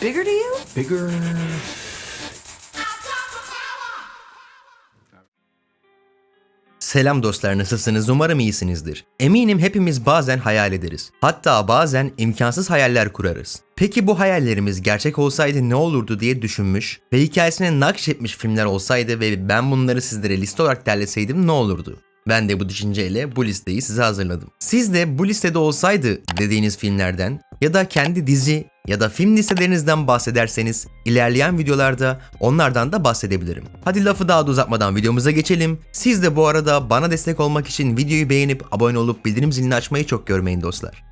Bigger to you? Bigger. Selam dostlar nasılsınız umarım iyisinizdir. Eminim hepimiz bazen hayal ederiz. Hatta bazen imkansız hayaller kurarız. Peki bu hayallerimiz gerçek olsaydı ne olurdu diye düşünmüş ve hikayesine nakşetmiş filmler olsaydı ve ben bunları sizlere liste olarak derleseydim ne olurdu? Ben de bu düşünceyle bu listeyi size hazırladım. Siz de bu listede olsaydı dediğiniz filmlerden ya da kendi dizi ya da film listelerinizden bahsederseniz ilerleyen videolarda onlardan da bahsedebilirim. Hadi lafı daha da uzatmadan videomuza geçelim. Siz de bu arada bana destek olmak için videoyu beğenip abone olup bildirim zilini açmayı çok görmeyin dostlar.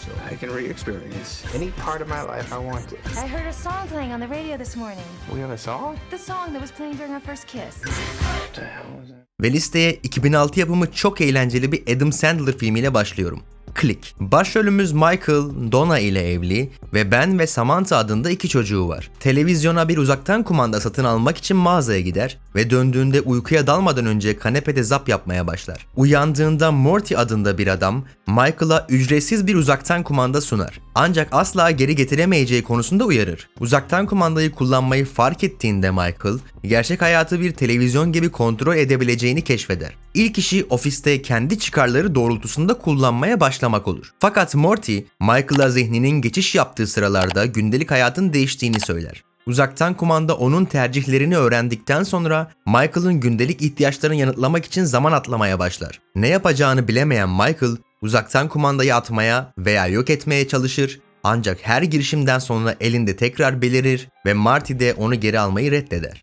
So I can re-experience any part of my life I want to. I heard a song playing on the radio this morning. We have a song? The song that was playing during our first kiss. What the hell was that? Ve listeye 2006 yapımı çok eğlenceli bir Adam Sandler filmiyle başlıyorum. Click. Başrolümüz Michael, Donna ile evli ve Ben ve Samantha adında iki çocuğu var. Televizyona bir uzaktan kumanda satın almak için mağazaya gider ve döndüğünde uykuya dalmadan önce kanepede zap yapmaya başlar. Uyandığında Morty adında bir adam Michael'a ücretsiz bir uzaktan kumanda sunar. Ancak asla geri getiremeyeceği konusunda uyarır. Uzaktan kumandayı kullanmayı fark ettiğinde Michael, gerçek hayatı bir televizyon gibi kontrol edebileceğini keşfeder. İlk işi ofiste kendi çıkarları doğrultusunda kullanmaya başlamak olur. Fakat Morty, Michael'a zihninin geçiş yaptığı sıralarda gündelik hayatın değiştiğini söyler. Uzaktan kumanda onun tercihlerini öğrendikten sonra Michael'ın gündelik ihtiyaçlarını yanıtlamak için zaman atlamaya başlar. Ne yapacağını bilemeyen Michael, uzaktan kumandayı atmaya veya yok etmeye çalışır ancak her girişimden sonra elinde tekrar belirir ve Marty de onu geri almayı reddeder.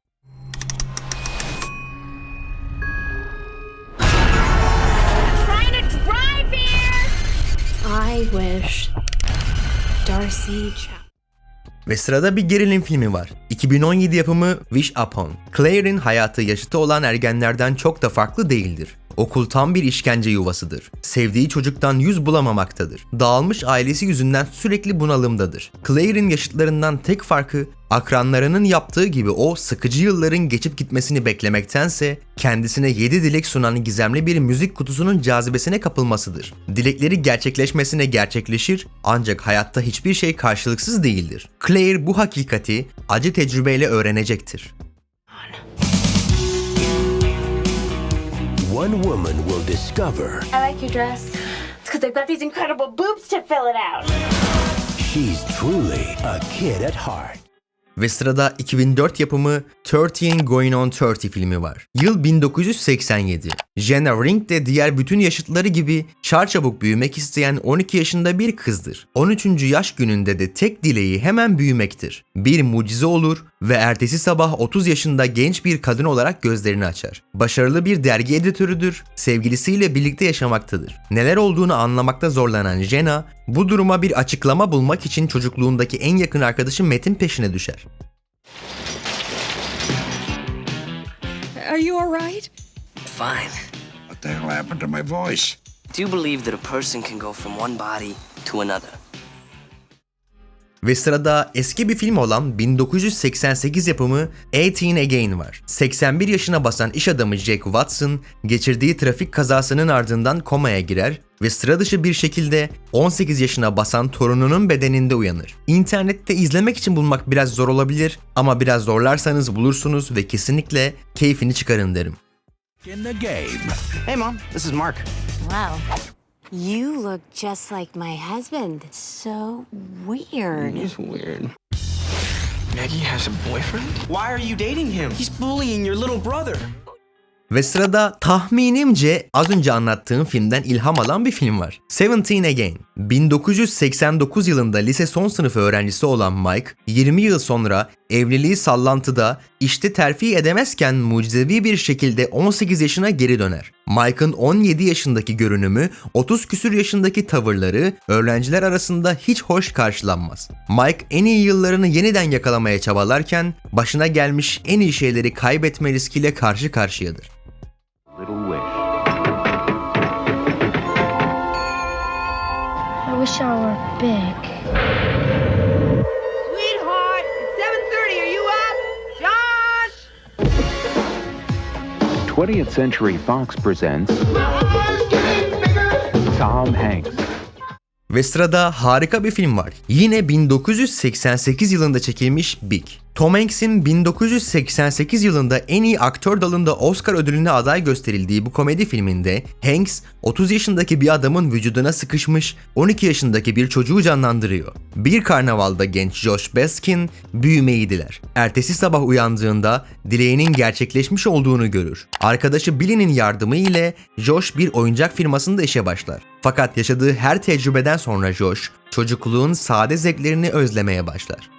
Darcy. Ve sırada bir gerilim filmi var. 2017 yapımı Wish Upon. Claire'in hayatı yaşıtı olan ergenlerden çok da farklı değildir. Okul tam bir işkence yuvasıdır. Sevdiği çocuktan yüz bulamamaktadır. Dağılmış ailesi yüzünden sürekli bunalımdadır. Claire'in yaşıtlarından tek farkı akranlarının yaptığı gibi o sıkıcı yılların geçip gitmesini beklemektense kendisine 7 dilek sunan gizemli bir müzik kutusunun cazibesine kapılmasıdır. Dilekleri gerçekleşmesine gerçekleşir ancak hayatta hiçbir şey karşılıksız değildir. Claire bu hakikati acı tecrübeyle öğrenecektir. One woman will discover I like your dress. It's because I've got these incredible boobs to fill it out. she's truly a kid at heart. Ve sırada 2004 yapımı 13 Going on 30 filmi var. Yıl 1987. Jenna Ring de diğer bütün yaşıtları gibi çarçabuk büyümek isteyen 12 yaşında bir kızdır. 13. yaş gününde de tek dileği hemen büyümektir. Bir mucize olur ve ertesi sabah 30 yaşında genç bir kadın olarak gözlerini açar. Başarılı bir dergi editörüdür, sevgilisiyle birlikte yaşamaktadır. Neler olduğunu anlamakta zorlanan Jenna, bu duruma bir açıklama bulmak için çocukluğundaki en yakın arkadaşı Matt'in peşine düşer. Are you alright? Fine. What the hell happened to my voice? Do you believe that a person can go from one body to another? Ve sırada eski bir film olan 1988 yapımı 18 Again var. 81 yaşına basan iş adamı Jack Watson geçirdiği trafik kazasının ardından komaya girer ve sıra dışı bir şekilde 18 yaşına basan torununun bedeninde uyanır. İnternette izlemek için bulmak biraz zor olabilir ama biraz zorlarsanız bulursunuz ve kesinlikle keyfini çıkarın derim. In the game, Hey, Mom. This is Mark. Wow. You look just like my husband. So weird. He's weird. Maggie has a boyfriend? Why are you dating him? He's bullying your little brother. Ve sırada tahminimce az önce anlattığım filmden ilham alan bir film var. Seventeen Again. 1989 yılında lise son sınıf öğrencisi olan Mike, 20 yıl sonra evliliği sallantıda işte terfi edemezken mucizevi bir şekilde 18 yaşına geri döner. Mike'ın 17 yaşındaki görünümü, 30 küsür yaşındaki tavırları öğrenciler arasında hiç hoş karşılanmaz. Mike en iyi yıllarını yeniden yakalamaya çabalarken başına gelmiş en iyi şeyleri kaybetme riskiyle karşı karşıyadır. I wish I were big. 20th Century Fox presents Tom Hanks. Ve sırada harika bir film var. Yine 1988 yılında çekilmiş Big. Tom Hanks'in 1988 yılında en iyi aktör dalında Oscar ödülüne aday gösterildiği bu komedi filminde Hanks 30 yaşındaki bir adamın vücuduna sıkışmış 12 yaşındaki bir çocuğu canlandırıyor. Bir karnavalda genç Josh Baskin büyümeyi diler. Ertesi sabah uyandığında dileğinin gerçekleşmiş olduğunu görür. Arkadaşı Billy'nin yardımı ile Josh bir oyuncak firmasında işe başlar. Fakat yaşadığı her tecrübeden sonra Josh çocukluğun sade zevklerini özlemeye başlar.